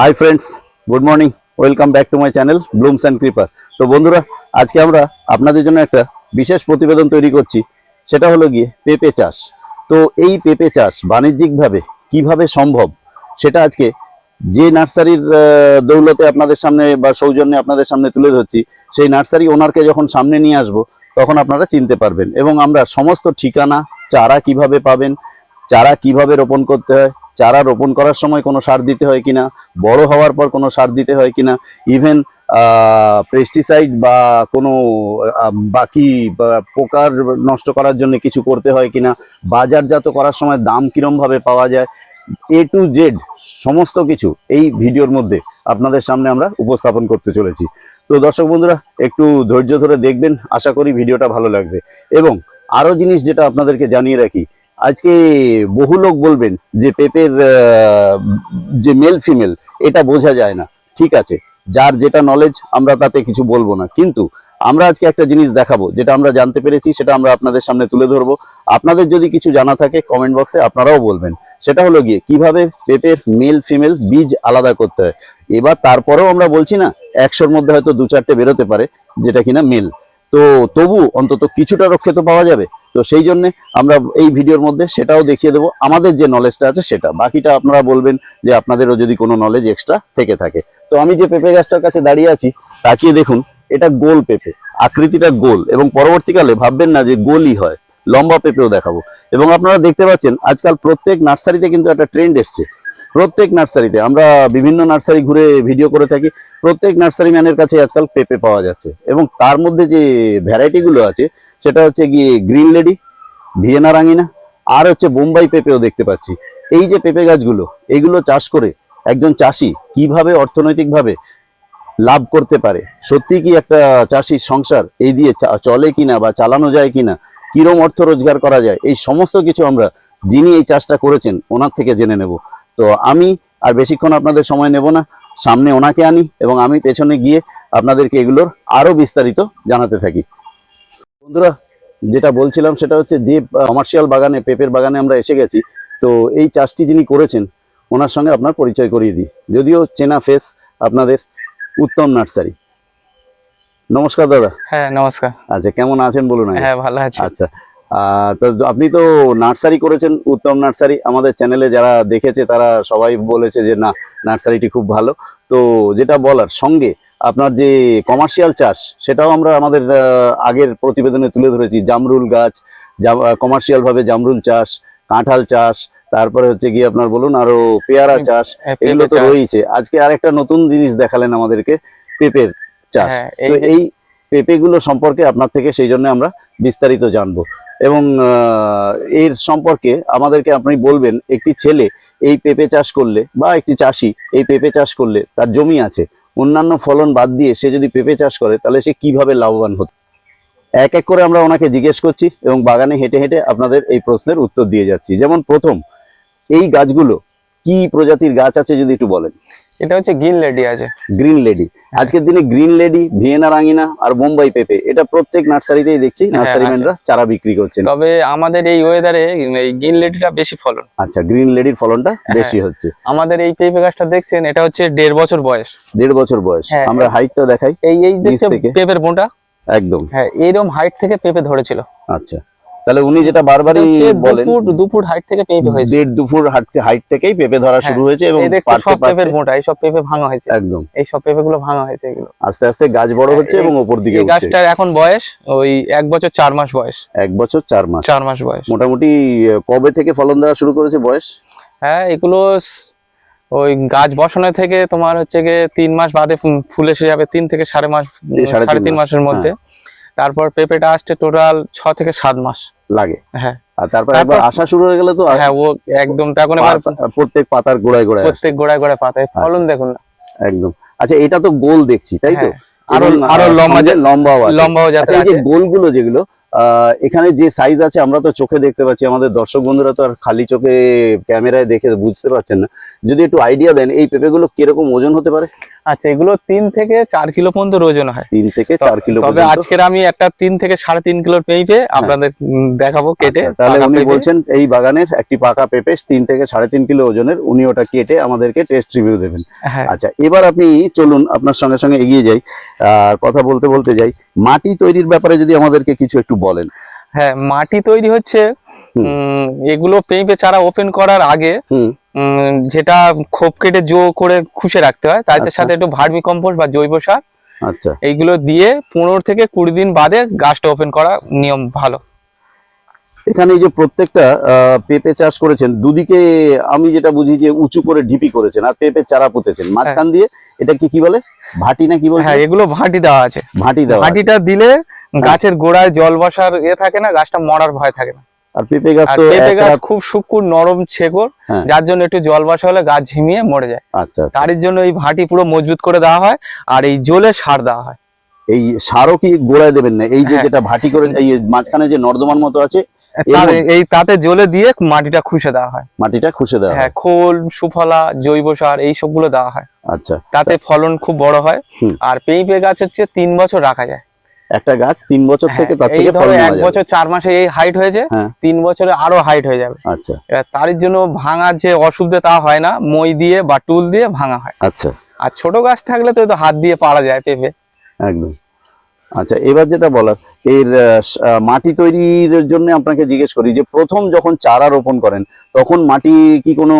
Hi friends good morning welcome back to my channel blooms and creeper তো বন্ধুরা, আজকে আমরা আপনাদের জন্য একটা বিশেষ প্রতিবেদন তৈরি করছি। সেটা হলো গিয়ে পেঁপে চাষ। তো এই পেঁপে চাষ বাণিজ্যিকভাবে কীভাবে সম্ভব? সেটা আজকে যে নার্সারির দৌলতে আপনাদের সামনে বা সৌজন্যে আপনাদের সামনে তুলে ধরছি, সেই নার্সারি ওনারকে যখন সামনে নিয়ে আসব, তখন আপনারা চিনতে পারবেন। এবং আমরা সমস্ত ঠিকানা, চারা কীভাবে পাবেন, চারা কীভাবে রোপণ করতে হয় চারা রোপণ করার সময় কোনো সার দিতে হয় কিনা, বড় হওয়ার পর কোনো সার দিতে হয় কিনা ইভেন পেস্টিসাইড বা কোনো বাকি পোকার নষ্ট করার জন্য কিছু করতে হয় কিনা, বাজারজাত করার সময় দাম কিরমভাবে পাওয়া যায় এ টু জেড সমস্ত কিছু এই ভিডিওর মধ্যে আপনাদের সামনে আমরা উপস্থাপন করতে চলেছি। তো দর্শক বন্ধুরা, একটু ধৈর্য ধরে দেখবেন, আশা করি ভিডিওটা ভালো লাগবে। এবং আরও জিনিস যেটা আপনাদেরকে জানিয়ে রাখি আজকে বহু লোক বলবেন যে পেপের যে মেল ফিমেল এটা বোঝা যায় না। ঠিক আছে, যার যেটা নলেজ আমরা তাতে কিছু বলব না। কিন্তু আমরা আজকে একটা জিনিস দেখাবো, যেটা আমরা জানতে পেরেছি, সেটা আমরা আপনাদের সামনে তুলে ধরবো। আপনাদের যদি কিছু জানা থাকে কমেন্ট বক্সে আপনারাও বলবেন। সেটা হলো গিয়ে, কীভাবে পেঁপের মেল ফিমেল বীজ আলাদা করতে হয়? এবার তারপরেও আমরা বলছি না, একশোর মধ্যে হয়তো দু চারটে বেরোতে পারে, যেটা কিনা মেল তো তবু অন্তত কিছুটা রক্ষে তো পাওয়া যাবে। তো সেই জন্যে আমরা এই ভিডিওর মধ্যে সেটাও দেখিয়ে দেবো। আমাদের যে নলেজটা আছে সেটা। বাকিটা আপনারা বলবেন যে আপনাদেরও যদি কোনো নলেজ এক্সট্রা থেকে থাকে। তো আমি যে পেঁপে গাছটার কাছে দাঁড়িয়ে আছি, তাকিয়ে দেখুন, এটা গোল পেঁপে। আকৃতিটা গোল এবং পরবর্তীকালে ভাববেন না যে গোলই হয়। লম্বা পেঁপেও দেখাবো। এবং আপনারা দেখতে পাচ্ছেন, আজকাল প্রত্যেক নার্সারিতে কিন্তু একটা ট্রেন্ড এসছে। প্রত্যেক নার্সারিতে, আমরা বিভিন্ন নার্সারি ঘুরে ভিডিও করে থাকি, প্রত্যেক নার্সারি ম্যানের কাছে আজকাল পেঁপে পাওয়া যাচ্ছে। এবং তার মধ্যে যে ভ্যারাইটিগুলো আছে, সেটা হচ্ছে গিয়ে গ্রিন লেডি ভিয়েনা রাঙিনা, আর হচ্ছে বোম্বাই পেঁপেও দেখতে পাচ্ছি। এই যে পেঁপে গাছগুলো, এগুলো চাষ করে একজন চাষি কীভাবে অর্থনৈতিকভাবে লাভ করতে পারে? সত্যি কি একটা চাষির সংসার এই দিয়ে চলে কিনা বা চালানো যায় কিনা? কিরম অর্থ রোজগার করা যায়, এই সমস্ত কিছু আমরা যিনি এই চাষটা করেছেন, ওনার থেকে জেনে নেব। তো আমি আর বেশিক্ষণ আপনাদের সময় নেব না, সামনে ওনাকে আনি এবং আমি পেছনে গিয়ে আপনাদেরকে এগুলোর আরও বিস্তারিত জানাতে থাকি। বন্ধুরা, যেটা বলছিলাম সেটা হচ্ছে যে কমার্শিয়াল বাগানে, পেঁপের বাগানে আমরা এসে গেছি। তো এই চাষটি যিনি করেছেন, ওনার সঙ্গে আপনার পরিচয় করিয়ে দিই। যদিও চেনা ফেস আপনাদের উত্তম নার্সারি। নমস্কার দাদা। হ্যাঁ নমস্কার। আচ্ছা কেমন আছেন বলুন হ্যাঁ ভালো আছি। আচ্ছা তো আপনি তো নার্সারি করেছেন উত্তম নার্সারি। আমাদের চ্যানেলে যারা দেখেছে তারা সবাই বলেছে যে না নার্সারিটি খুব ভালো। তো যেটা বলার সঙ্গে আপনার যে কমার্শিয়াল চাষ সেটাও আমরা আমাদের আগের প্রতিবেদনে তুলে ধরেছি। জামরুল গাছ কমার্শিয়াল ভাবে জামরুল চাষ কাঁঠাল চাষ তারপরে হচ্ছে গিয়ে আপনার বলুন আরও পেয়ারা চাষ হ্যাঁ, এগুলো তো। রয়েছে আজকে আরেকটা নতুন জিনিস দেখালেন আমাদেরকে পেঁপের। চাষ। হ্যাঁ, তো এই পেঁপেগুলো সম্পর্কে আপনার থেকে সেই জন্য আমরা বিস্তারিত জানব। এবং এর সম্পর্কে আমাদেরকে আপনি বলবেন একটি ছেলে এই পেঁপে চাষ করলে বা একটি চাষি এই পেঁপে চাষ করলে তার জমি আছে অন্যান্য ফলন বাদ দিয়ে সে যদি পেঁপে চাষ করে তাহলে সে কীভাবে লাভবান হতো এক এক করে আমরা ওনাকে জিজ্ঞেস করছি এবং বাগানে হেঁটে হেঁটে আপনাদের এই প্রশ্নের উত্তর দিয়ে যাচ্ছি। যেমন প্রথম এই গাছগুলো কি প্রজাতির গাছ আছে যদি একটু বলেন? এটা হচ্ছে গ্রিন লেডি আছে। গ্রিন লেডি আজকের দিনে গ্রিন লেডি ভিয়েনা রাঙিনা আর বোম্বাই পেঁপে এটা প্রত্যেক নার্সারিতেই দেখছি হ্যাঁ, নার্সারিম্যানরা চারা বিক্রি করছেন। তবে আমাদের এই ওয়েদারে এই গ্রিন লেডিটা বেশি ফলন। আচ্ছা গ্রিন লেডির ফলনটা বেশি হচ্ছে। আমাদের এই পেঁপে গাছটা দেখছেন এটা হচ্ছে দেড় বছর বয়স। দেড় বছর বয়স। হ্যাঁ, আমরা হাইটটা দেখাই এই এই দেখছে থেকে? পেঁপের বোঁটা একদম। হ্যাঁ এইরকম হাইট থেকে পেঁপে ধরেছিল। আচ্ছা। তাহলে উনি যেটা বারবারই বলেন দু ফুট হাইট থেকে পেঁপে হয়েছে। দেড় দু ফুট হাইট থেকেই পেঁপে ধরা শুরু হয়েছে এবং সব পেঁপের বোঁটা এই সব পেঁপে ভাঙা হয়েছে। একদম। এই সব পেঁপে গুলো ভাঙা হয়েছে এগুলো। আস্তে আস্তে গাছ বড় হ্যাঁ, হচ্ছে এবং ওপর দিকে গাছটার এখন বয়স ওই এক বছর চার মাস বয়স। এক বছর চার মাস। চার মাস বয়স। মোটামুটি কবে থেকে ফলন দেওয়া শুরু করেছে বয়স? হ্যাঁ এগুলো ওই গাছ বসানো থেকে তোমার হচ্ছে গিয়ে তিন মাস বাদে ফুল এসে যাবে তিন থেকে সাড়ে মাস সাড়ে তিন তিন মাসের মধ্যে। তারপর পেঁপেটা আসতে টোটাল ছ থেকে সাত মাস লাগে। হ্যাঁ। আর তারপর একবার আসা শুরু হয়ে গেলে তো হ্যাঁ ও একদম তখন এবার প্রত্যেক পাতার গোড়ায় গোড়ায় আসছে। প্রত্যেক গোড়ায় গোড়ায় পাতায় ফলন দেখুন না। একদম। আচ্ছা এটা তো গোল দেখছি তাই তো? হ্যাঁ, আরও আরও লম্বা লম্বাও আছে। আচ্ছা এই যে গোলগুলো যেগুলো এখানে যে সাইজ আছে আমরা তো চোখে দেখতে পাচ্ছি আমাদের দর্শক বন্ধুরা তো আর খালি চোখে ক্যামেরায় দেখে বুঝতে পারছেন না। যদি একটু আইডিয়া দেন এই পেঁপেগুলো কীরকম ওজন হতে পারে? আচ্ছা এগুলো তিন থেকে চার কিলো পর্যন্ত ওজন হয়। তিন থেকে চার কিলো তবে। হ্যাঁ। আজকের আমি একটা তিন থেকে সাড়ে তিন কিলোর পেঁপে আপনাদের দেখাবো কেটে আচ্ছা, তাহলে উনি বলছেন এই বাগানের একটি পাকা পেঁপে তিন থেকে সাড়ে তিন কিলো ওজনের উনি ওটা কেটে আমাদেরকে টেস্ট রিভিউ দেবেন। হ্যাঁ। আচ্ছা এবার আপনি চলুন আপনার সঙ্গে সঙ্গে এগিয়ে যাই আর কথা বলতে বলতে যাই। মাটি তৈরির ব্যাপারে যদি আমাদেরকে কিছু একটু বলেন। হ্যাঁ মাটি তৈরি হচ্ছে এগুলো পেঁপে চারা ওপেন করার আগে যেটা খোপ কেটে জো করে খুশে রাখতে হয় তার আচ্ছা। সাথে একটু ভার্মি কম্পোস্ট বা জৈব সার আচ্ছা। এইগুলো দিয়ে পনেরো থেকে কুড়ি দিন বাদে গাছটা ওপেন করা নিয়ম ভালো। এখানে এই যে প্রত্যেকটা পেঁপে চাষ করেছেন দুদিকে আমি যেটা বুঝি যে উঁচু করে ঢিপি করেছেন আর পেঁপে চারা পুঁতেছেন। মাঝখান দিয়ে এটা কি কি বলে? ভাটি না কি বলছেন? হ্যাঁ এগুলো ভাটি দেওয়া আছে। ভাটি দেওয়া ভাটিটা দিলে গাছের গোড়ায় জল বসার এ থাকে না গাছটা মরার ভয় থাকে না। আর পেঁপে গাছ তো পেঁপে গাছ খুব শুকুর নরম ছেকর হ্যাঁ। যার জন্য একটু জল বসা হলে গাছ ঝিমিয়ে মরে যায়। আচ্ছা আচ্ছা। তার জন্য এই ভাটি পুরো মজবুত করে দেওয়া হয় আর এই জলে সার দেওয়া হয়। এই সারও কি গোড়ায় দেবেন না? এই যে হ্যাঁ। যেটা ভাটি করে এই মাঝখানে যে নর্দমার মতো আছে এই তাতে জলে দিয়ে মাটিটা খুশে দেওয়া হয়। মাটিটা খুশে দেওয়া হ্যাঁ। হয়। খোল সুফলা জৈব সার এই সবগুলো দেওয়া হয়। আচ্ছা। তাতে ফলন খুব বড় হয়। আর পেঁপে গাছ হচ্ছে তিন বছর রাখা যায়। একটা গাছ তিন বছর থেকে হ্যাঁ, তার থেকে ধরো ফল এক বছর চার মাসে এই হাইট হয়েছে হ্যাঁ। তিন বছরে আরও হাইট হয়ে যাবে। আচ্ছা। তার জন্য ভাঙার যে অসুবিধা তা হয় না মই দিয়ে বা টুল দিয়ে ভাঙা হয়। আচ্ছা। আর ছোট গাছ থাকলে তো হাত দিয়ে পারা যায় পেঁপে। একদম। আচ্ছা এবার যেটা বলার এর মাটি তৈরির জন্য আপনাকে জিজ্ঞেস করি যে প্রথম যখন চারা রোপণ করেন তখন মাটি কি কোনো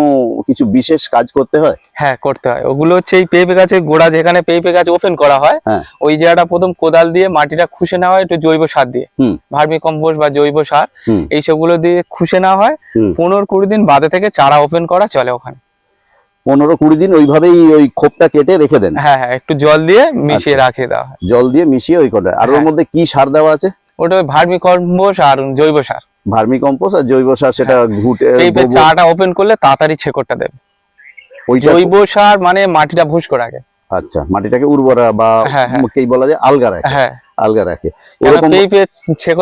কিছু বিশেষ কাজ করতে হয়? হ্যাঁ করতে হয়। ওগুলো হচ্ছে এই পেঁপে গাছের গোড়া যেখানে পেঁপে গাছ ওপেন করা হয় হ্যাঁ। ওই জায়গাটা প্রথম কোদাল দিয়ে মাটিটা খুশে নেওয়া হয় একটু জৈব সার দিয়ে। ভার্মি কম্পোস্ট বা জৈব সার। হুম। এই সবগুলো দিয়ে খুশে নেওয়া হয়। পনেরো কুড়ি দিন বাদে থেকে চারা ওপেন করা চলে ওখানে। পনেরো কুড়ি দিন ওইভাবেই ওই খোপটা কেটে রেখে দেন। হ্যাঁ হ্যাঁ একটু জল দিয়ে আচ্ছা। মিশিয়ে রাখে দেওয়া জল দিয়ে মিশিয়ে ওই কটা। আর ওর হ্যাঁ। মধ্যে কি সার দেওয়া আছে? ওটা ওই ভার্মি কম্পোস্ট আর জৈব সার। ভার্মি কম্পোস্ট আর জৈব সার সেটা ঘুটে চাটা ওপেন করলে তাড়াতাড়ি ছেকড়টা দেবে। ওইটা জৈব সার মানে মাটিটা ভুস্কো রাখে। আচ্ছা মাটিটাকে উর্বরা বা হ্যাঁ, হ্যাঁ। কি বলা যায়? আলগা রাখে। হ্যাঁ। আলগা রাখে। এরকম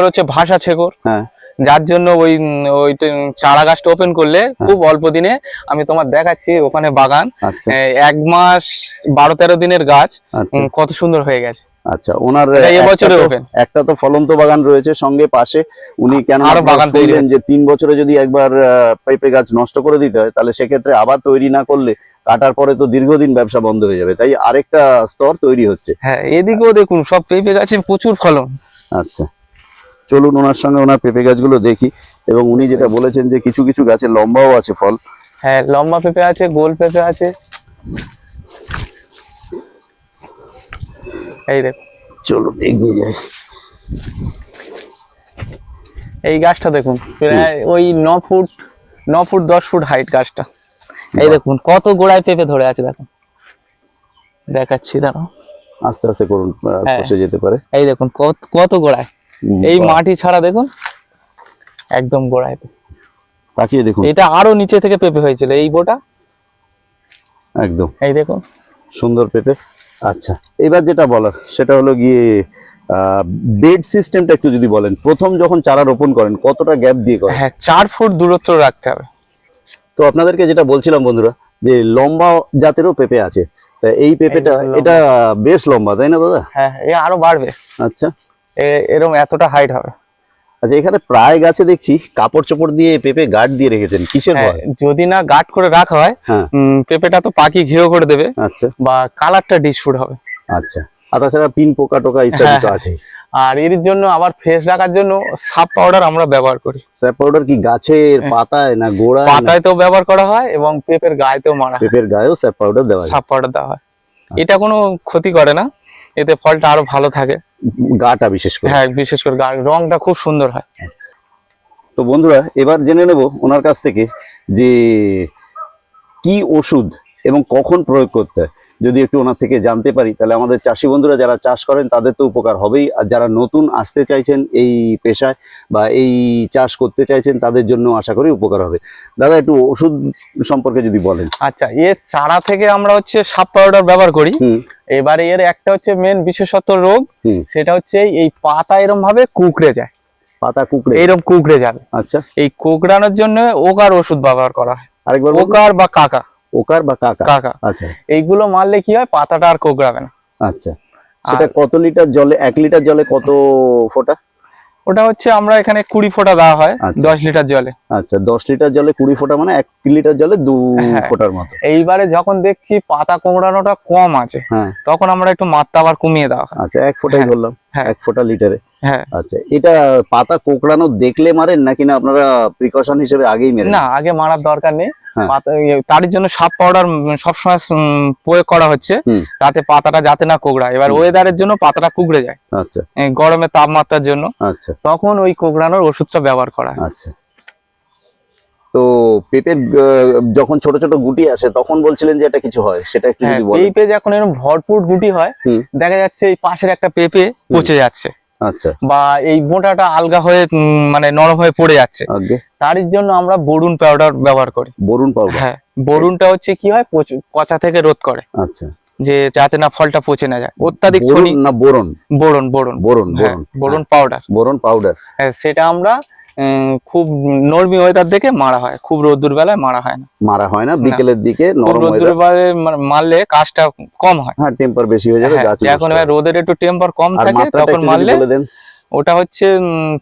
হচ্ছে ভাষা ছেকড়। হ্যাঁ। যার জন্য ওই ওই চারা গাছটা ওপেন করলে খুব অল্প দিনে আমি তোমার দেখাচ্ছি ওখানে বাগান। আচ্ছা। এক মাস বারো তেরো দিনের গাছ আচ্ছা। কত সুন্দর হয়ে গেছে। আচ্ছা ওনার একটা তো- ফলন্ত বাগান রয়েছে সঙ্গে পাশে। উনি কেন আরও বাগান তৈরি বললেন যে তিন বছরে যদি একবার পেঁপে গাছ নষ্ট করে দিতে হয় তাহলে সেক্ষেত্রে আবার তৈরি না করলে কাটার পরে তো দীর্ঘদিন ব্যবসা বন্ধ হয়ে যাবে। তাই আরেকটা স্তর তৈরি হচ্ছে। হ্যাঁ এদিকেও দেখুন সব পেঁপে গাছে প্রচুর ফলন। আচ্ছা। চলুন ওনার সঙ্গে ওনার পেঁপে গাছগুলো দেখি। এবং উনি যেটা বলেছেন যে কিছু কিছু গাছে লম্বাও আছে ফল। হ্যাঁ লম্বা পেঁপে আছে গোল পেঁপে আছে। এই দেখ চলুন এগিয়ে যাই। এই গাছটা দেখুন প্রায় ওই ন ফুট ন ফুট দশ ফুট হাইট গাছটা। এই দেখুন কত গোড়ায় পেঁপে ধরে আছে দেখুন। দেখাচ্ছি দাঁড়াও। আস্তে আস্তে করুন আহ, হ্যাঁ। যেতে পারে। এই দেখুন কত কত গোড়ায়। এই মাটি ছাড়া দেখুন একদম গোড়ায় তাকিয়ে দেখুন। এটা আরও নিচে থেকে পেঁপে হয়েছিল এই বোটা। একদম। এই দেখুন। সুন্দর পেঁপে। আচ্ছা এবার যেটা বলার সেটা হলো গিয়ে বেড সিস্টেমটা একটু যদি বলেন। প্রথম যখন চারা রোপণ করেন কতটা গ্যাপ দিয়ে করেন? হ্যাঁ চার ফুট দূরত্ব রাখতে হবে। তো আপনাদেরকে যেটা বলছিলাম বন্ধুরা যে লম্বা জাতেরও পেঁপে আছে। তা এই পেঁপেটা এটা বেশ লম্বা তাই না দাদা? হ্যাঁ এ আরও বাড়বে। আচ্ছা। এ- এরম এতটা হাইট হবে আচ্ছা এখানে প্রায় গাছে দেখছি কাপড় চোপড় দিয়ে পেঁপে গার্ড দিয়ে রেখেছেন। কিসের হ্যাঁ, ভয় যদি না গার্ড করে রাখা হয় হ্যাঁ। পেঁপেটা তো পাখি ঘিরে করে দেবে আচ্ছা। বা কালারটা ডিসফুট হবে। আচ্ছা। আর তাছাড়া পিন পোকা টোকা ইত্যাদি তো হ্যাঁ, আছে আর এর জন্য আবার ফ্রেশ রাখার জন্য সাপ পাউডার আমরা ব্যবহার করি। পাউডার কি গাছের। পাতায় না না পাতায়তেও ব্যবহার করা হয় এবং পেঁপের গায়েতেও মারা পেঁপের গায়েও পাউডার দেওয়া সাপ পাউডার দেওয়া হয়। এটা কোনো ক্ষতি করে না। এতে ফলটা আরও ভালো থাকে। গাটা বিশেষ করে। হ্যাঁ বিশেষ করে গা- রংটা খুব সুন্দর হয়। তো বন্ধুরা এবার জেনে নেব ওনার কাছ থেকে যে কি ওষুধ এবং কখন প্রয়োগ করতে হয়। যদি একটু ওনার থেকে জানতে পারি তাহলে আমাদের চাষি বন্ধুরা যারা চাষ করেন তাদের তো উপকার হবেই। আর যারা নতুন আসতে চাইছেন এই পেশায় বা এই চাষ করতে চাইছেন তাদের জন্য আশা করি উপকার হবে। দাদা একটু ওষুধ সম্পর্কে যদি বলেন। আচ্ছা এর চারা থেকে আমরা হচ্ছে সাপ পাউডার ব্যবহার করি। এবারে এর একটা হচ্ছে মেন বিশেষত্ব রোগ সেটা হচ্ছে এই পাতা এরম ভাবে কুকড়ে যায়। পাতা কুকড়ে? এইরকম কুকড়ে যাবে। আচ্ছা। এই কোকড়ানোর জন্য ওকার ওষুধ ব্যবহার করা হয়। আরেকবার ওকার বা কাকা। ওকার বা কাকা? কাকা। আচ্ছা। এইগুলো মারলে কি হয়? পাতাটা আর কোকড়াবে না। আচ্ছা। সেটা কত লিটার জলে এক লিটার জলে কত ফোঁটা? ওটা হচ্ছে আমরা এখানে কুড়ি ফোঁটা দেওয়া হয় আচ্ছা। দশ লিটার জলে। আচ্ছা দশ লিটার জলে কুড়ি ফোঁটা মানে এক লিটার জলে দু হ্যাঁ। ফোঁটার মতো। এইবারে যখন দেখছি পাতা কোঁকড়ানোটা কম আছে হ্যাঁ। তখন আমরা একটু মাত্রা আবার কমিয়ে দেওয়া হয়। আচ্ছা এক ফোঁটাই হ্যাঁ। ধরলাম হ্যাঁ। এক ফোঁটা লিটারে। হ্যাঁ। আচ্ছা এটা পাতা কোঁকড়ানো দেখলে মারেন নাকি না আপনারা প্রিকশন হিসেবে আগেই মেরেন না আগে মারার দরকার নেই। হ্যাঁ। তার জন্য সাপ পাউডার সবসময় প্রয়োগ করা হচ্ছে তাতে পাতাটা যাতে না কোকড়ায়। এবার ওয়েদারের জন্য পাতাটা কুকড়ে যায়। আচ্ছা। এই গরমের তাপমাত্রার জন্য আচ্ছা। তখন ওই কোকড়ানোর ওষুধটা ব্যবহার করা আচ্ছা। তো পেঁপের যখন ছোট ছোট গুটি আসে তখন বলছিলেন যে এটা কিছু হয় সেটা একটু হ্যাঁ পেঁপে যখন এরকম ভরপুর গুটি হয় দেখা যাচ্ছে এই পাশের একটা পেঁপে পচে যাচ্ছে। বা এই মোটাটা আলগা হয়ে মানে নরম হয়ে পড়ে যাচ্ছে। তার জন্য আমরা বরুণ পাউডার ব্যবহার করি। বরুণ পাউডার হ্যাঁ বরুণটা হচ্ছে কি হয় কচা পচা থেকে রোধ করে। আচ্ছা। যে যাতে না ফলটা পচে না যায়। অত্যাধিক বরুন না boron boron boron boron boron powder boron powder হ্যাঁ সেটা আমরা খুব নরমি ওয়েদার দেখে মারা হয়। খুব রোদ্দুর বেলায় মারা হয় না। মারা হয় না বিকেলের দিকে নরম রোদ্দুর বেলায় মারলে কাজটা কম হয়। হ্যাঁ টেম্পার বেশি হয়ে যাবে হ্যাঁ, এখন রোদের একটু টেম্পার কম থাকে তখন মারলে ওটা হচ্ছে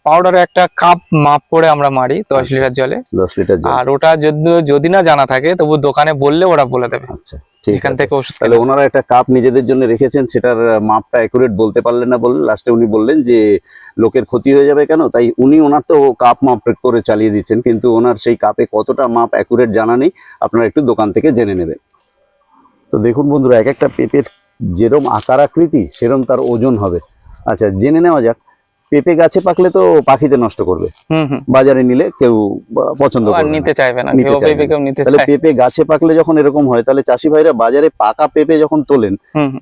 পাউডারে একটা কাপ মাপ করে আমরা মারি দশ লিটার জলে। দশ লিটার জল। আর ওটা যদি যদি না জানা থাকে তবু দোকানে বললে ওরা বলে দেবে। আচ্ছা এখান থেকে তাহলে ওনারা একটা কাপ নিজেদের জন্য রেখেছেন সেটার মাপটা অ্যাকুরেট বলতে পারলেন না বললেন। লাস্টে উনি বললেন যে লোকের ক্ষতি হয়ে যাবে কেন? তাই উনি ওনার তো কাপ মাপ করে চালিয়ে দিচ্ছেন কিন্তু ওনার সেই কাপে কতটা মাপ অ্যাকুরেট জানা নেই আপনারা একটু দোকান থেকে জেনে নেবেন। তো দেখুন বন্ধুরা এক একটা পেঁপের যেরম আকার আকৃতি সেরম তার ওজন হবে। আচ্ছা জেনে নেওয়া যাক। পেঁপে গাছে পাকলে তো পাখিতে নষ্ট করবে। বাজারে নিলে কেউ পছন্দ করবে নিতে চাইবে না নিতে চাইবে পেঁপে তাহলে গাছে পাকলে যখন এরকম হয় তাহলে চাষি ভাইরা বাজারে পাকা পেঁপে যখন তোলেন।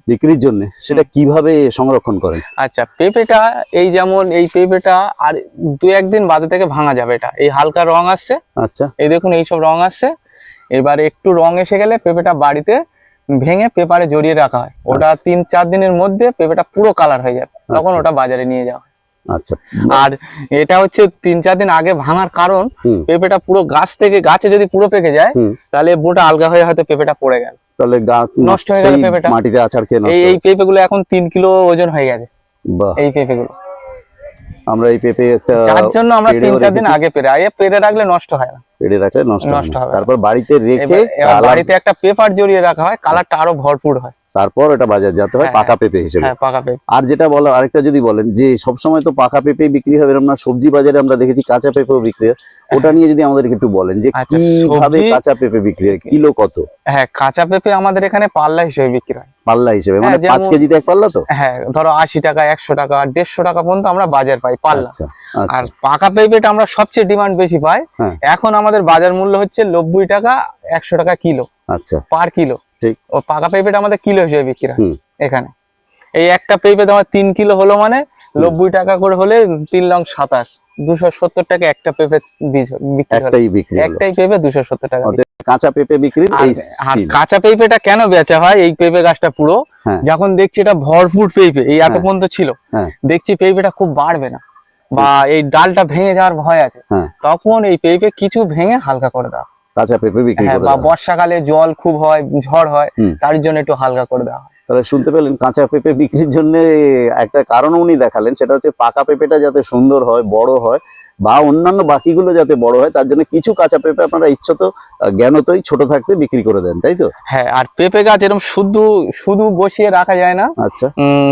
বিক্রির জন্য সেটা কীভাবে সংরক্ষণ করেন? আচ্ছা পেঁপেটা এই যেমন এই পেঁপেটা আর দু একদিন বাদে থেকে ভাঙা যাবে এটা। এই হালকা রং আসছে। আচ্ছা। এই দেখুন এইসব রং আসছে। এবার একটু রং এসে গেলে পেঁপেটা বাড়িতে ভেঙে পেপারে জড়িয়ে রাখা হয়। ওটা তিন চার দিনের মধ্যে পেঁপেটা পুরো কালার হয়ে যাবে। তখন আচ্ছা। ওটা বাজারে নিয়ে যাওয়া। আচ্ছা। আর এটা হচ্ছে তিন চার দিন আগে ভাঙার কারণ পেঁপেটা পুরো গাছ থেকে গাছে যদি পুরো পেকে যায় তাহলে বোটা আলগা হয়ে হয়তো পেঁপেটা পড়ে গেল। তাহলে গাছ নষ্ট হয়ে গেল পেঁপেটা। মাটিতে আছাড় খেয়ে এই এই পেঁপেগুলো এখন তিন কিলো ওজন হয়ে গেছে। এই পেঁপেগুলো। আমরা এই পেঁপে একটা তার জন্য আমরা তিন চার দিন আগে পেরে আগে পেরে রাখলে নষ্ট হয় না। পেড়ে রাখলে নষ্ট হয়। হবে। তারপর বাড়িতে রেখে বাড়িতে একটা পেপার জড়িয়ে রাখা হয় কালারটা আরও ভরপুর হয়। তারপর এটা বাজারজাত হয় হ্যাঁ, পাকা পেঁপে হিসেবে। হ্যাঁ আর যেটা বলার আরেকটা যদি বলেন যে সবসময় তো পাকা পেঁপে বিক্রি হবে এরকম না সবজি বাজারে আমরা দেখেছি কাঁচা পেঁপেও বিক্রি হয়। ওটা নিয়ে যদি আমাদেরকে একটু বলেন যে আচ্ছা, কীভাবে কাঁচা পেঁপে বিক্রি হয় কিলো কত? হ্যাঁ কাঁচা পেঁপে আমাদের এখানে পাল্লা হিসেবে বিক্রি হয়। পাল্লা হিসেবে মানে হ্যাঁ, পাঁচ কেজিতে এক পাল্লা তো? হ্যাঁ ধরো আশি টাকা একশো টাকা দেড়শো টাকা পর্যন্ত আমরা বাজার পাই পাল্লা। আচ্ছা আচ্ছা। আর পাকা পেঁপেটা আমরা সবচেয়ে ডিমান্ড বেশি পাই। হ্যাঁ। এখন আমাদের বাজার মূল্য হচ্ছে নব্বই টাকা একশো টাকা কিলো। আচ্ছা। Per kilo. ঠিক। ও পাকা পেঁপেটা আমাদের কিলো হিসেবে বিক্রি হয় এখানে। এই একটা পেঁপে তোমার তিন কিলো হলো মানে নব্বই টাকা করে হলে তিন লং সাতাশ। দুশো সত্তর টাকা একটা পেঁপে বীজ একটাই বিক্রি একটাই পেঁপে দুশো সত্তর টাকা কাঁচা পেঁপে আর scheme। কাঁচা পেঁপেটা কেন বেচা হয়? এই পেঁপে গাছটা পুরো হ্যাঁ। যখন দেখছি এটা ভরপুর পেঁপে এই এত হ্যাঁ। পর্যন্ত ছিল হ্যাঁ। দেখছি পেঁপেটা খুব বাড়বে না। বা এই ডালটা ভেঙে যাওয়ার ভয় আছে হ্যাঁ। তখন এই পেঁপে কিছু ভেঙে হালকা করে দেওয়া কাঁচা পেঁপে বিক্রি হ্যাঁ করে বা বর্ষাকালে জল খুব হয় ঝড় হয় তার জন্য একটু হালকা করে দেওয়া হয় তাহলে শুনতে পেলেন কাঁচা পেঁপে বিক্রির জন্য একটা কারণ উনি দেখালেন সেটা হচ্ছে পাকা পেঁপেটা যাতে সুন্দর হয় বড় হয় বা অন্যান্য বাকিগুলো যাতে বড় হয় তার জন্য কিছু কাঁচা পেঁপে আপনারা ইচ্ছত জ্ঞানতই ছোট থাকতে বিক্রি করে দেন তাই তো? হ্যাঁ আর পেঁপে গাছ এরকম শুধু শুধু বসিয়ে রাখা যায় না। আচ্ছা।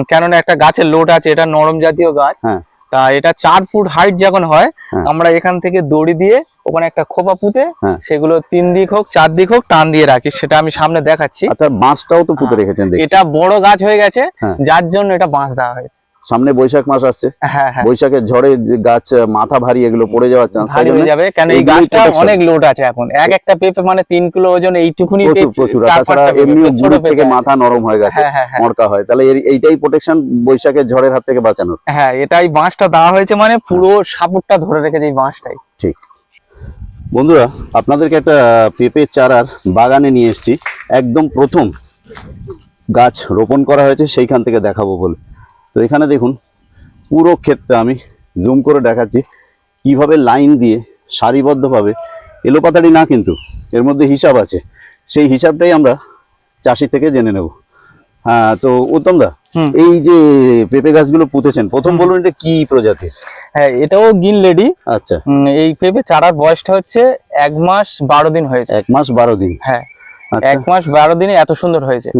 কেননা একটা গাছের লোট আছে এটা নরম জাতীয় গাছ। হ্যাঁ। তা এটা চার ফুট হাইট যখন হয় হ্যাঁ। আমরা এখান থেকে দড়ি দিয়ে ওখানে একটা খোপা পুঁতে হ্যাঁ। সেগুলো তিন দিক হোক চার দিক হোক টান দিয়ে রাখি সেটা আমি সামনে দেখাচ্ছি আচ্ছা বাঁশটাও তো পুঁতে হ্যাঁ। রেখেছেন এটা বড় গাছ হয়ে গেছে। যার জন্য এটা বাঁশ দেওয়া হয়েছে সামনে বৈশাখ মাস আসছে। হ্যাঁ হ্যাঁ। বৈশাখের ঝড়ে গাছ মাথা ভারী এগুলো পড়ে যাওয়ার চান্স হয়ে যাবে কেন এই গাছটা অনেক লোড আছে এখন। এক একটা পেঁপে মানে তিন কিলো ওজন এইটুকুনি প্রচুর তাছাড়া এমনিও গুড়ির থেকে মাথা নরম হয়ে গেছে হ্যাঁ মরকা হয়। তাহলে এইটাই প্রোটেকশন বৈশাখের ঝড়ের হাত থেকে বাঁচানোর। হ্যাঁ এটাই বাঁশটা দেওয়া হয়েছে মানে পুরো সাপুরটা ধরে রেখেছে এই বাঁশটাই। ঠিক। বন্ধুরা আপনাদেরকে একটা পেঁপে চারার বাগানে নিয়ে এসেছি। একদম প্রথম গাছ রোপণ করা হয়েছে সেইখান থেকে দেখাবো বলে। তো এখানে দেখুন পুরো ক্ষেতটা আমি জুম করে দেখাচ্ছি। কীভাবে লাইন দিয়ে সারিবদ্ধভাবে এলোপাতাড়ি না কিন্তু এর মধ্যে হিসাব আছে। সেই হিসাবটাই আমরা চাষি থেকে জেনে নেব। হ্যাঁ তো উত্তম দা এই যে পেঁপে গাছগুলো পুঁতেছেন প্রথম বলুন এটা কি প্রজাতির? হ্যাঁ এটাও গিল লেডি। আচ্ছা। এই পেঁপে চারার বয়সটা হচ্ছে এক মাস বারো দিন হয়েছে। এক মাস বারো দিন। হ্যাঁ আচ্ছা। এক মাস বারো দিনে এত সুন্দর হয়েছে।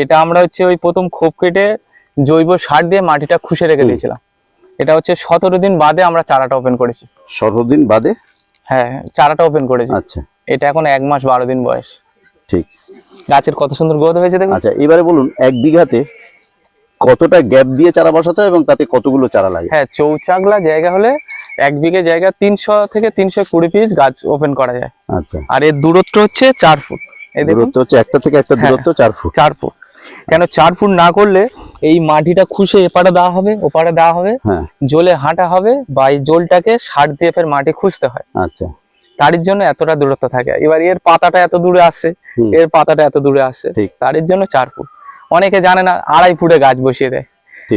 এটা আমরা হচ্ছে ওই প্রথম খোপ কেটে জৈব সার দিয়ে মাটিটা খুশে রেখে দিয়েছিলাম। এটা হচ্ছে সতেরো দিন বাদে আমরা চারাটা ওপেন করেছি। সতেরো দিন বাদে? হ্যাঁ চারাটা ওপেন করেছি। আচ্ছা। এটা এখন এক মাস বারো দিন বয়স। ঠিক। গাছের কত সুন্দর গ্রোথ হয়েছে দেখুন। আচ্ছা এবারে বলুন এক বিঘাতে কতটা গ্যাপ দিয়ে চারা বসাতে হয় এবং তাতে কতগুলো চারা লাগে? হ্যাঁ চৌচাগলা জায়গা হলে এক বিঘে জায়গা তিনশো থেকে তিনশো কুড়ি পিস গাছ ওপেন করা যায়। আচ্ছা। আর এর দূরত্ব হচ্ছে চার ফুট। এই দূরত্ব হচ্ছে একটা থেকে একটা হ্যাঁ। দূরত্ব চার ফুট। চার ফুট। কেন চার ফুট না করলে এই মাটিটা খুশে এপারে দেওয়া হবে ওপারে দেওয়া হবে হ্যাঁ। জলে হাঁটা হবে বা এই জলটাকে সার দিয়ে ফের মাটি খুঁজতে হয়। আচ্ছা। তার জন্য এতটা দূরত্ব থাকে। এবার এর পাতাটা এত দূরে আসছে এর পাতাটা এত দূরে আসছে ঠিক। তার জন্য চার ফুট। অনেকে জানে না আড়াই ফুটে গাছ বসিয়ে দেয়।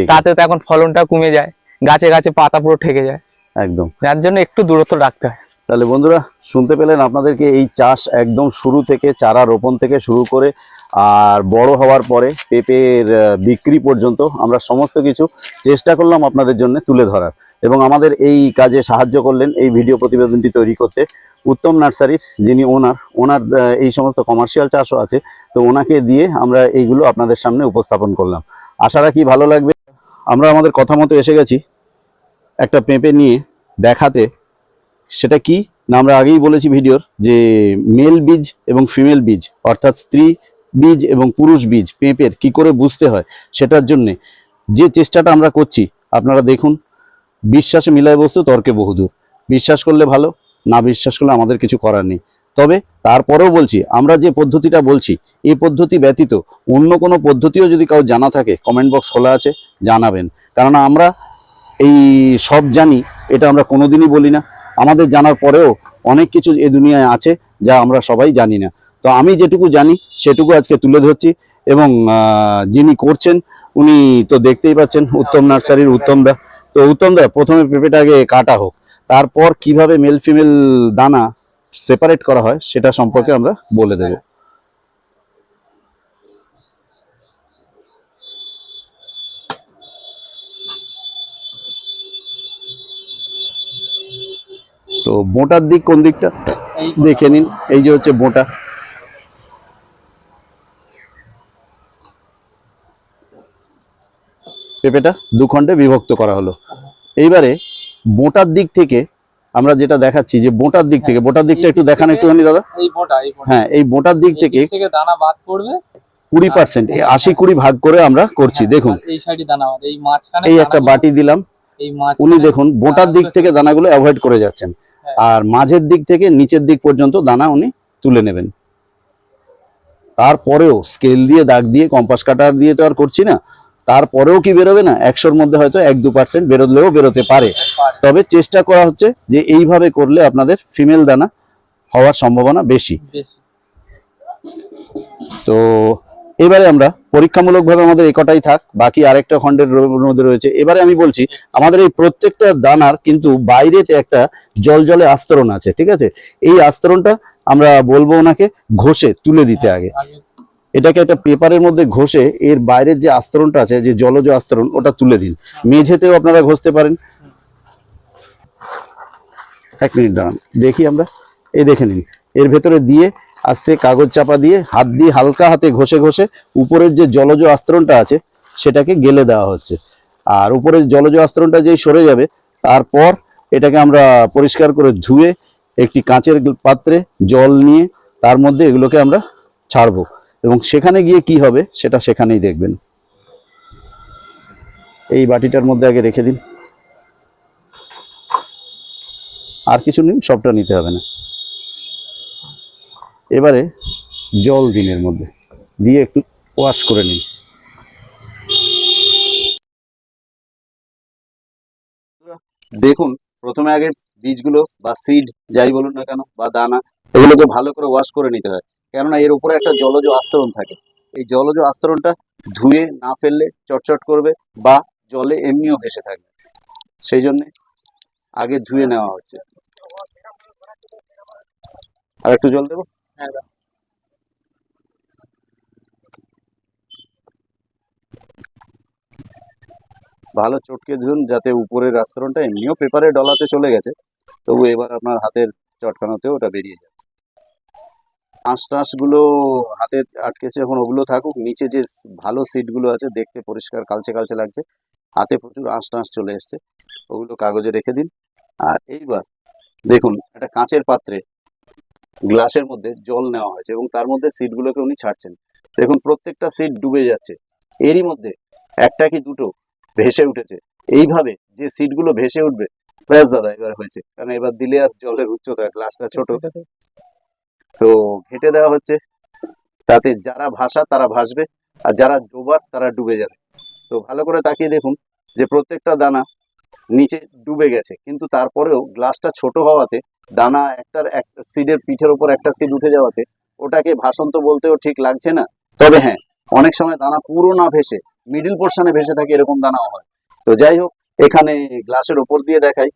তাতে তো এখন ফলনটা কমে যায় গাছে গাছে পাতা পুরো ঠেকে যায়। একদম। যার জন্য একটু দূরত্ব রাখতে হয়। তাহলে বন্ধুরা শুনতে পেলেন আপনাদেরকে এই চাষ একদম শুরু থেকে চারা রোপণ থেকে শুরু করে আর বড় হওয়ার পরে পেঁপের বিক্রি পর্যন্ত আমরা সমস্ত কিছু চেষ্টা করলাম আপনাদের জন্য তুলে ধরার। এবং আমাদের এই কাজে সাহায্য করলেন এই ভিডিও প্রতিবেদনটি তৈরি করতে উত্তম নার্সারির যিনি ওনার ওনার এই সমস্ত কমার্শিয়াল চাষও আছে, তো ওনাকে দিয়ে আমরা এইগুলো আপনাদের সামনে উপস্থাপন করলাম। আশা রাখি ভালো লাগবে। আমরা আমাদের কথা মতো এসে গেছি। একটা পেঁপে নিয়ে দেখাতে, সেটা কি? না, আমরা আগেই বলেছি ভিডিওর যে মেল বীজ এবং ফিমেল বীজ, অর্থাৎ স্ত্রী বীজ এবং পুরুষ বীজ, পেঁপের কি করে বুঝতে হয় সেটার জন্যে যে চেষ্টাটা আমরা করছি, আপনারা দেখুন, বিশ্বাসে মিলায় বস্তু তর্কে বহুদূর। বিশ্বাস করলে ভালো, না বিশ্বাস করলে আমাদের কিছু করার নেই। তবে তারপরেও বলছি, আমরা যে পদ্ধতিটা বলছি, এই পদ্ধতি ব্যতীত অন্য কোনো পদ্ধতিও যদি কাউ জানা থাকে কমেন্ট বক্স খোলা আছে, জানাবেন। কেননা আমরা এই সব জানি, এটা আমরা কোনোদিনই বলি না। আমাদের জানার পরেও অনেক কিছু এ দুনিয়ায় আছে, যা আমরা সবাই জানি না। তো আমি যেটুকু জানি সেটুকু আজকে তুলে ধরছি এবং যিনি করছেন উনি তো দেখতেই পাচ্ছেন উত্তম নার্সারির উত্তম দা। তো উত্তম দা প্রথমে পেঁপেটা আগে কাটা হোক তারপর কীভাবে মেল ফিমেল দানা সেপারেট করা হয় সেটা সম্পর্কে আমরা বলে দেব। তো বোটার দিক কোন দিকটা? দেখে নিন এই যে হচ্ছে বোটা। পেঁপেটা দু খণ্ডে বিভক্ত করা হলো। এইবারে বোটার দিক থেকে আমরা যেটা দেখাচ্ছি যে বোটার দিক থেকে বোটার দিকটা একটু দেখান একটুখানি দাদা। হ্যাঁ এই বোটার দিক থেকে দানা বাদ পড়বে। কুড়ি পার্সেন্ট আশি কুড়ি ভাগ করে আমরা করছি দেখুন। এই একটা বাটি দিলাম। উনি দেখুন বোটার দিক থেকে দানাগুলো অ্যাভয়েড করে যাচ্ছেন। হ্যাঁ। আর মাঝের দিক থেকে নিচের দিক পর্যন্ত দানা উনি তুলে নেবেন। তারপরেও স্কেল দিয়ে দাগ দিয়ে কম্পাস কাটার দিয়ে তো আর করছি না। তারপরেও কি বেরোবে না? একশোর মধ্যে হয়তো এক দু পার্সেন্ট বেরোলেও বেরোতে পারে। তবে চেষ্টা করা হচ্ছে যে এইভাবে করলে আপনাদের ফিমেল দানা হওয়ার সম্ভাবনা বেশি। তো এবারে আমরা পরীক্ষামূলকভাবে আমাদের একটাই থাক, বাকি আরেকটা খণ্ডের মধ্যে রয়েছে। এবারে আমি বলছি, আমাদের এই প্রত্যেকটা দানার কিন্তু বাইরেতে একটা জল জলে আস্তরণ আছে, ঠিক আছে? এই আস্তরণটা আমরা বলব ওনাকে ঘষে তুলে দিতে আগে। এটাকে একটা পেপারের মধ্যে ঘষে এর বাইরের যে আস্তরণটা আছে, যে জলজ আস্তরণ, ওটা তুলে দিন। মেঝেতেও আপনারা ঘষতে পারেন। এক মিনিট দাঁড়ান, দেখি আমরা। এই দেখে নিন। এর ভেতরে দিয়ে আস্তে কাগজ চাপা দিয়ে হাত দিয়ে হালকা হাতে ঘষে ঘষে উপরের যে জলজ আস্তরণটা আছে, সেটাকে গেলে দেওয়া হচ্ছে। আর উপরের জলজ আস্তরণটা যেই সরে যাবে, তারপর এটাকে আমরা পরিষ্কার করে ধুয়ে একটি কাঁচের পাত্রে জল নিয়ে তার মধ্যে এগুলোকে আমরা ছাড়বো। এবং সেখানে গিয়ে কি হবে সেটা সেখানেই দেখবেন। এই বাটিটার মধ্যে আগে রেখে দিন। আর কিছু নিন, সবটা নিতে হবে না। এবারে জল দিনের মধ্যে দিয়ে একটু ওয়াশ করে নিন। দেখুন, প্রথমে আগে বীজগুলো বা সিড যাই বলুন না কেন বা দানা, এগুলোকে ভালো করে ওয়াশ করে নিতে হয়। কেননা এর উপরে একটা জলজ আস্তরণ থাকে। এই জলজ আস্তরণটা ধুয়ে না ফেললে চটচট করবে বা জলে এমনিও ভেসে থাকবে। সেই জন্যে আগে ধুয়ে নেওয়া হচ্ছে। আর একটু জল দেবো? হ্যাঁ। ভালো চটকে ধুন যাতে উপরের আস্তরণটা এমনিও পেপারে ডলাতে চলে গেছে। তবু এবার আপনার হাতের চটকানোতেও ওটা বেরিয়ে যাবে। আঁশ টাঁশগুলো হাতে আটকেছে, এখন ওগুলো থাকুক। নিচে যে ভালো সিটগুলো আছে, দেখতে পরিষ্কার, কালচে কালচে লাগছে। হাতে প্রচুর আঁশ টাঁশ চলে এসছে। ওগুলো কাগজে রেখে দিন। আর এইবার দেখুন, একটা কাঁচের পাত্রে গ্লাসের মধ্যে জল নেওয়া হয়েছে এবং তার মধ্যে সিটগুলোকে উনি ছাড়ছেন। দেখুন, প্রত্যেকটা সিট ডুবে যাচ্ছে। এরই মধ্যে একটা কি দুটো ভেসে উঠেছে। এইভাবে যে সিটগুলো ভেসে উঠবে, ব্যাস দাদা, এবার হয়েছে। কারণ এবার দিলে আর জলের উচ্চতা, গ্লাসটা ছোট। তো ঘেটে দেওয়া হচ্ছে। তাতে যারা ভাসা তারা ভাসবে, আর যারা ডোবার তারা ডুবে যাবে। তো ভালো করে তাকিয়ে দেখুন যে প্রত্যেকটা দানা নিচে ডুবে গেছে। কিন্তু তারপরেও গ্লাসটা ছোট হওয়াতে, দানা একটার একটা সিডের পিঠের উপর একটা সিড উঠে যাওয়াতে, ওটাকে ভাসন্ত বলতেও ঠিক লাগছে না। তবে হ্যাঁ অনেক সময় দানা পুরো না ভেসে মিডিল পোর্শনে ভেসে থাকে এরকম দানাও হয়। তো যাই হোক, এখানে গ্লাসের ওপর দিয়ে দেখাই।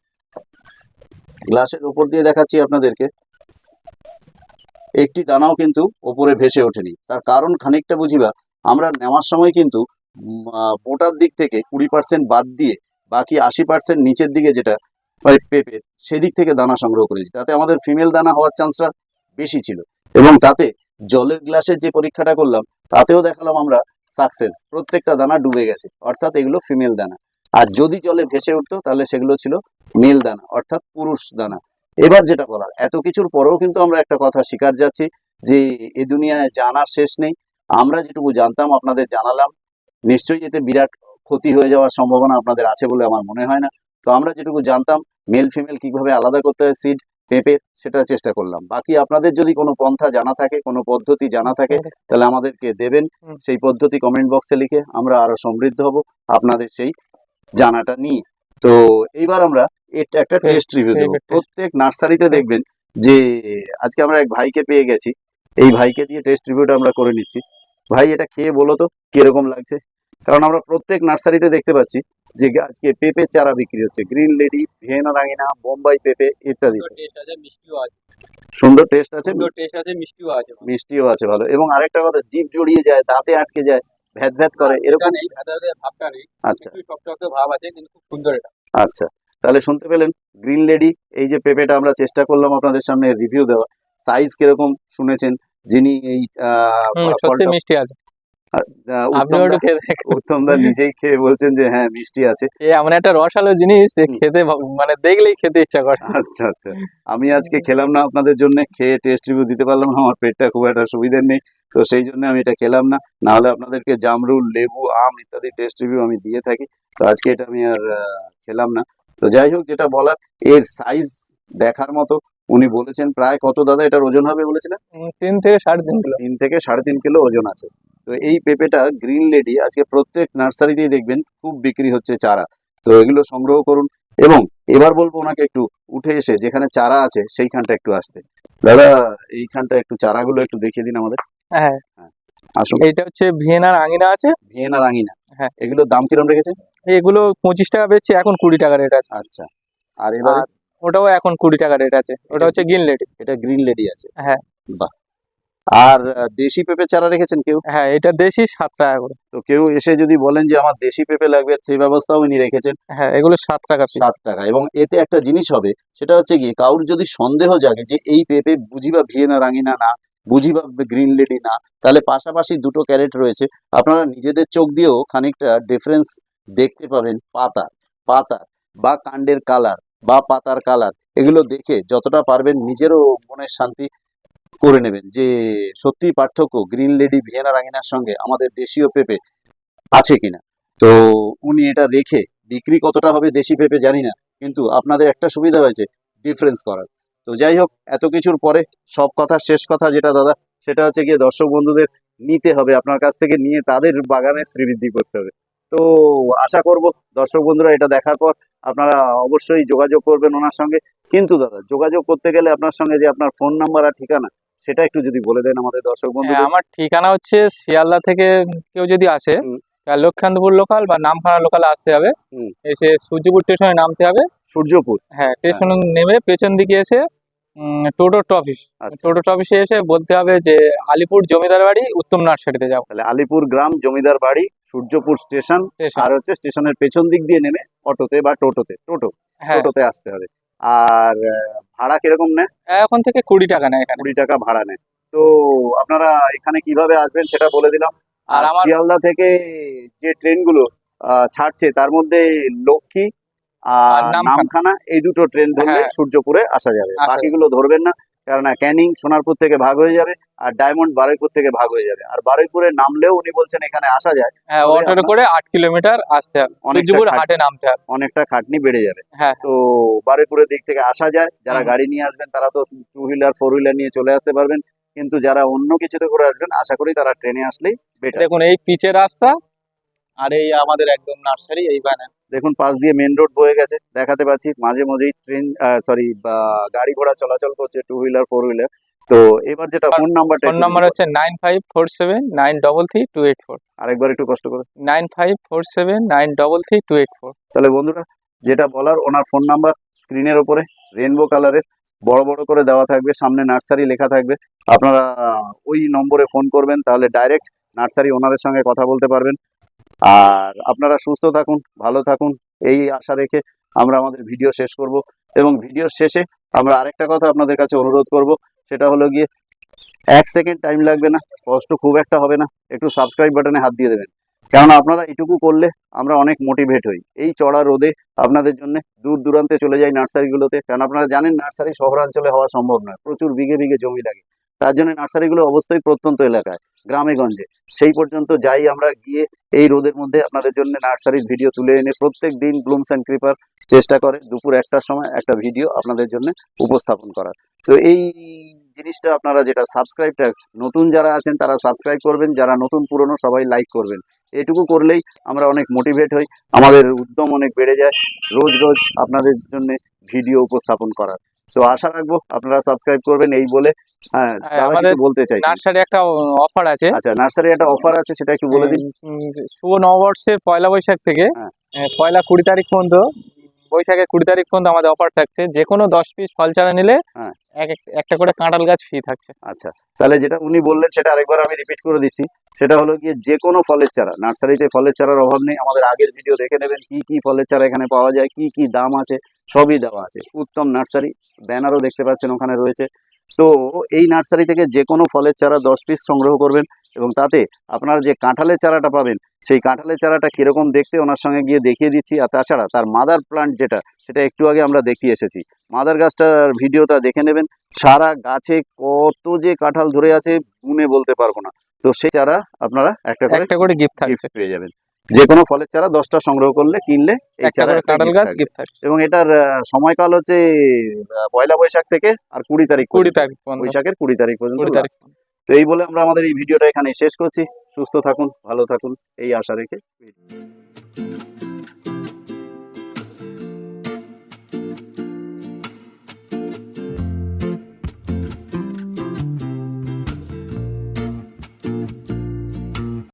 গ্লাসের ওপর দিয়ে দেখাচ্ছি আপনাদেরকে। একটি দানাও কিন্তু ওপরে ভেসে ওঠেনি। তার কারণ খানিকটা বুঝিবা, আমরা নেওয়ার সময় কিন্তু মোটার দিক থেকে কুড়ি পার্সেন্ট বাদ দিয়ে বাকি আশি পার্সেন্ট নিচের দিকে যেটা পেঁপে, সেদিক থেকে দানা সংগ্রহ করেছি। তাতে আমাদের ফিমেল দানা হওয়ার চান্সটা বেশি ছিল। এবং তাতে জলের গ্লাসের যে পরীক্ষাটা করলাম, তাতেও দেখালাম আমরা সাকসেস প্রত্যেকটা দানা ডুবে গেছে। অর্থাৎ এগুলো ফিমেল দানা। আর যদি জলে ভেসে উঠতো, তাহলে সেগুলো ছিল মেল দানা, অর্থাৎ পুরুষ দানা। এবার যেটা বলার এত কিছুর পরেও কিন্তু আমরা একটা কথা স্বীকার যাচ্ছি যে এ দুনিয়ায় জানার শেষ নেই। আমরা যেটুকু জানতাম আপনাদের জানালাম। নিশ্চয়ই এতে বিরাট ক্ষতি হয়ে যাওয়ার সম্ভাবনা আপনাদের আছে বলে আমার মনে হয় না। তো আমরা যেটুকু জানতাম মেল ফিমেল কীভাবে আলাদা করতে হয় সিড পেঁপে সেটা চেষ্টা করলাম। বাকি আপনাদের যদি কোনো পন্থা জানা থাকে কোনো পদ্ধতি জানা থাকে তাহলে আমাদেরকে দেবেন। সেই পদ্ধতি কমেন্ট বক্সে লিখে আমরা আরও সমৃদ্ধ হব। আপনাদের সেই জানাটা নিয়ে। তো এইবার আমরা এটা একটা টেস্ট রিভিউ দেবো. প্রত্যেক নার্সারিতে দেখবেন যে আজকে আমরা এক ভাইকে পেয়ে গেছি। এই ভাইকে দিয়ে টেস্ট রিভিউটা আমরা করে নিচ্ছি। ভাই এটা খেয়ে বলো তো কীরকম লাগছে? কারণ আমরা প্রত্যেক নার্সারিতে দেখতে পাচ্ছি যে আজকে পেঁপে চারা বিক্রি হচ্ছে। গ্রিন লেডি ভিয়েনা রাঙিনা বোম্বাই পেঁপে ইত্যাদি। টেস্ট আছে মিষ্টিও আছে। সুন্দর টেস্ট আছে সুন্দর টেস্ট আছে মিষ্টিও আছে। মিষ্টিও আছে ভালো। এবং আরেকটা কথা জিভ জড়িয়ে যায় দাঁতে আটকে যায়। ভ্যাত ভেদ করে এরকম? নেই ভাবটা নেই। আচ্ছা। একটু ভাব আছে কিন্তু খুব সুন্দর এটা। আচ্ছা তাহলে শুনতে পেলেন গ্রিন লেডি এই যে পেঁপেটা আমরা চেষ্টা করলাম আপনাদের সামনে রিভিউ দেওয়া সাইজ কীরকম শুনেছেন যিনি এই ফলটা মিষ্টি আছে। আহ, আপনি উত্তম একটু দা খেয়ে দেখুন। উত্তম দা নিজেই খেয়ে বলছেন যে হ্যাঁ মিষ্টি আছে। এমন একটা রসালো জিনিস যে খেতে মানে দেখলেই খেতে ইচ্ছা করে। আচ্ছা আচ্ছা। আমি আজকে খেলাম না আপনাদের জন্য খেয়ে টেস্ট রিভিউ দিতে পারলাম না আমার পেটটা খুব একটা সুবিধের নেই। তো সেই জন্য আমি এটা খেলাম না। না হলে আপনাদেরকে জামরুল লেবু আম ইত্যাদি টেস্ট রিভিউ আমি দিয়ে থাকি। তো আজকে এটা আমি আর খেলাম না। তো যাই হোক যেটা বলার এর সাইজ দেখার মতো। উনি বলেছেন প্রায় কত দাদা এটার ওজন হবে? বলেছিলেন। তিন থেকে সাড়ে তিন কিলো। তিন থেকে সাড়ে তিন কিলো ওজন আছে। তো এই পেঁপেটা গ্রিন লেডি আজকে প্রত্যেক নার্সারিতেই দেখবেন খুব বিক্রি হচ্ছে চারা। তো এগুলো সংগ্রহ করুন এবং এবার বলব ওনাকে একটু উঠে এসে যেখানে চারা আছে সেইখানটা একটু আসতে। দাদা এইখানটা একটু চারাগুলো একটু দেখিয়ে দিন আমাদের। হ্যাঁ। আসুন। এইটা হচ্ছে ভিয়েনার আঙিনা আছে। ভিয়েনা রাঙিনা হ্যাঁ। এগুলোর দাম কিরম রেখেছেন? এগুলো পঁচিশ টাকা বেচছে এখন কুড়ি টাকা রেট আছে। আচ্ছা। আর এবার? ওটাও এখন কুড়ি টাকা রেট আছে। ওটা হচ্ছে গিন লেডি। এটা গ্রিন লেডি আছে। হ্যাঁ। বাহ। আর দেশি পেঁপে চারা রেখেছেন কেউ? হ্যাঁ এটা দেশি সাত টাকা করে। তো কেউ এসে যদি বলেন যে আমার দেশি পেঁপে লাগবে সেই ব্যবস্থাও উনি রেখেছেন। হ্যাঁ এগুলো সাত টাকা সাত টাকা। এবং এতে একটা জিনিস হবে সেটা হচ্ছে গিয়ে কারুর যদি সন্দেহ জাগে যে এই পেঁপে বুঝি বা ভিয়েনা রাঙিনা না বুঝি বা গ্রিন লেডি না তাহলে পাশাপাশি দুটো ক্যারেট রয়েছে। আপনারা নিজেদের চোখ দিয়েও খানিকটা ডিফারেন্স দেখতে পাবেন পাতার পাতার বা কাণ্ডের কালার বা পাতার কালার এগুলো দেখে যতটা পারবেন নিজেরও মনের শান্তি করে নেবেন যে সত্যি পার্থক্য গ্রিন লেডি ভিয়েনা রাঙিনার সঙ্গে আমাদের দেশীয় পেঁপে আছে কিনা। তো উনি এটা রেখে বিক্রি কতটা হবে দেশি পেঁপে জানি না, কিন্তু আপনাদের একটা সুবিধা হয়েছে ডিফারেন্স করার। তো যাই হোক, এত কিছুর পরে সব কথা, শেষ কথা যেটা দাদা, সেটা হচ্ছে গিয়ে দর্শক বন্ধুদের নিতে হবে, আপনার কাছ থেকে নিয়ে তাদের বাগানে শ্রীবৃদ্ধি করতে হবে। তো আশা করব দর্শক বন্ধুরা এটা দেখার পর আপনারা অবশ্যই যোগাযোগ করবেন ওনার সঙ্গে। কিন্তু দাদা, যোগাযোগ করতে গেলে আপনার সঙ্গে যে আপনার ফোন নাম্বার আর ঠিকানা সেটা একটু যদি বলে দেন আমাদের দর্শক বন্ধু আমার ঠিকানা হচ্ছে শিয়ালদা থেকে কেউ যদি আসে হুম। লোকাল বা নামখানা লোকাল আসতে হবে। এসে সূর্যপুর স্টেশনে নামতে হবে। সূর্যপুর? হ্যাঁ স্টেশনে নেমে পেছন দিকে এসে টোটো অফিস আচ্ছা। টোটো অফিসে এসে বলতে হবে যে আলিপুর জমিদার বাড়ি উত্তম নার্সারিতে যাব তাহলে আলিপুর গ্রাম জমিদার বাড়ি সূর্যপুর স্টেশন স্টেশন আর হচ্ছে স্টেশনের পেছন দিক দিয়ে নেমে অটোতে বা টোটোতে টোটো হ্যাঁ। টোটোতে আসতে হবে। আর ভাড়া কীরকম নেয়? এখন থেকে কুড়ি টাকা নেয় এখানে। কুড়ি টাকা ভাড়া নেয়। তো আপনারা এখানে কীভাবে আসবেন সেটা বলে দিলাম। আর শিয়ালদা থেকে যে ট্রেনগুলো আহ, ছাড়ছে তার মধ্যে লক্ষ্মী আর। নামখানা। এই দুটো ট্রেন ধরলে হ্যাঁ। সূর্যপুরে আসা যাবে। বাকিগুলো ধরবেন না। কেননা ক্যানিং সোনারপুর থেকে ভাগ হয়ে যাবে আর ডায়মন্ড বারুইপুর থেকে ভাগ হয়ে যাবে। আর বারুইপুরে নামলেও উনি বলছেন এখানে আসা যায়। হ্যাঁ করে আট কিলোমিটার আসতে হবে। অনেকটা হাটে নামতে হবে। অনেকটা খাটনি বেড়ে যাবে। হ্যাঁ। তো বারুইপুরের দিক থেকে আসা যায়। যারা গাড়ি নিয়ে আসবেন তারা তো টু হুইলার ফোর হুইলার নিয়ে চলে আসতে পারবেন। কিন্তু যারা অন্য কিছুতে করে আসবেন আশা করি তারা ট্রেনে আসলেই বেটার দেখুন এই পিচের রাস্তা আর এই আমাদের একদম নার্সারি এই বানান। দেখুন পাশ দিয়ে মেন রোড বয়ে গেছে। দেখাতে পাচ্ছি মাঝে মাঝেই ট্রেন সরি গাড়ি ঘোড়া চলাচল করছে টু হুইলার ফোর হুইলার তো এবার যেটা ফোন নাম্বারটা ফোন নাম্বার হচ্ছে nine five four seven nine double three two eight four আরেকবার একটু কষ্ট করে। Nine five four seven nine double three two eight four তাহলে বন্ধুরা যেটা বলার ওনার ফোন নাম্বার স্ক্রিনের ওপরে রেনবো কালারের বড় বড় করে দেওয়া থাকবে সামনে নার্সারি লেখা থাকবে। আপনারা ওই নম্বরে ফোন করবেন তাহলে ডাইরেক্ট নার্সারি ওনাদের সঙ্গে কথা বলতে পারবেন। আর আপনারা সুস্থ থাকুন, ভালো থাকুন। এই আশা রেখে আমরা আমাদের ভিডিও শেষ করব এবং ভিডিওর শেষে আমরা আরেকটা কথা আপনাদের কাছে অনুরোধ করব, সেটা হলো গিয়ে এক সেকেন্ড টাইম লাগবে না, কষ্ট খুব একটা হবে না, একটু সাবস্ক্রাইব বাটনে হাত দিয়ে দেবেন। কেননা আপনারা এটুকু করলে আমরা অনেক মোটিভেট হই। এই চড়া রোদে আপনাদের জন্য দূর দূরান্তে চলে যাই নার্সারিগুলোতে কারণ আপনারা জানেন নার্সারি শহরাঞ্চলে হওয়া সম্ভব নয়, প্রচুর বিঘে বিঘে জমি লাগে। তার জন্য নার্সারিগুলো অবশ্যই প্রত্যন্ত এলাকায় গ্রামে গঞ্জে সেই পর্যন্ত যাই আমরা গিয়ে এই রোদের মধ্যে আপনাদের জন্য নার্সারির ভিডিও তুলে এনে প্রত্যেক দিন ব্লুমস অ্যান্ড ক্রিপার চেষ্টা করে দুপুর একটার সময় একটা ভিডিও আপনাদের জন্য উপস্থাপন করার। তো এই জিনিসটা আপনারা যেটা সাবস্ক্রাইবটা নতুন যারা আছেন তারা সাবস্ক্রাইব করবেন, যারা নতুন পুরনো সবাই লাইক করবেন। এটুকু করলেই আমরা অনেক মোটিভেট হই, আমাদের উদ্যম অনেক বেড়ে যায়, রোজ রোজ আপনাদের জন্য ভিডিও উপস্থাপন করার। তো আশা রাখব আপনারা সাবস্ক্রাইব করবেন এই বলে। হ্যাঁ হ্যাঁ, দাদা কিছু বলতে চাইছি। নার্সারি একটা অফার আছে। আচ্ছা নার্সারি একটা অফার আছে সেটা একটু বলে দিন। শুভ নববর্ষের পয়লা বৈশাখ থেকে হ্যাঁ। পয়লা কুড়ি তারিখ পর্যন্ত বৈশাখের কুড়ি তারিখ পর্যন্ত আমাদের অফার থাকছে। যে কোনো দশ পিস ফল চারা নিলে হ্যাঁ। এক এক- একটা করে কাঁঠাল গাছ ফ্রি থাকছে। আচ্ছা তাহলে যেটা উনি বললেন সেটা আরেকবার আমি রিপিট করে দিচ্ছি। সেটা হলো গিয়ে যে কোনো ফলের চারা নার্সারিতে ফলের চারার অভাব নেই। আমাদের আগের ভিডিও দেখে নেবেন কি কি ফলের চারা এখানে পাওয়া যায় কি কি দাম আছে। সবই দেওয়া আছে। উত্তম নার্সারি ব্যানারও দেখতে পাচ্ছেন ওখানে রয়েছে। তো এই নার্সারি থেকে যে কোনো ফলের চারা দশ পিস সংগ্রহ করবেন এবং তাতে আপনারা যে কাঁঠালের চারাটা পাবেন সেই কাঁঠালের চারাটা কীরকম দেখতে ওনার সঙ্গে গিয়ে দেখিয়ে দিচ্ছি। আর তাছাড়া তার মাদার প্লান্ট যেটা সেটা একটু আগে আমরা দেখিয়ে এসেছি। মাদার গাছটার ভিডিওটা দেখে নেবেন। সারা গাছে কত যে কাঁঠাল ধরে আছে গুনে বলতে পারব না। তো সেই চারা আপনারা একটা করে একটা করে গিফট পেয়ে যাবেন। যে কোনো ফলের চারা দশটা সংগ্রহ করলে কিনলে এই চারা কাঁঠাল গাছ গিফট এবং এটার সময়কাল হচ্ছে পয়লা বৈশাখ থেকে আর কুড়ি তারিখ কুড়ি তারিখ বৈশাখের কুড়ি তারিখ পর্যন্ত তারিখ তো এই বলে আমরা আমাদের এই ভিডিওটা এখানে শেষ করছি। সুস্থ থাকুন ভালো থাকুন এই আশা রেখে।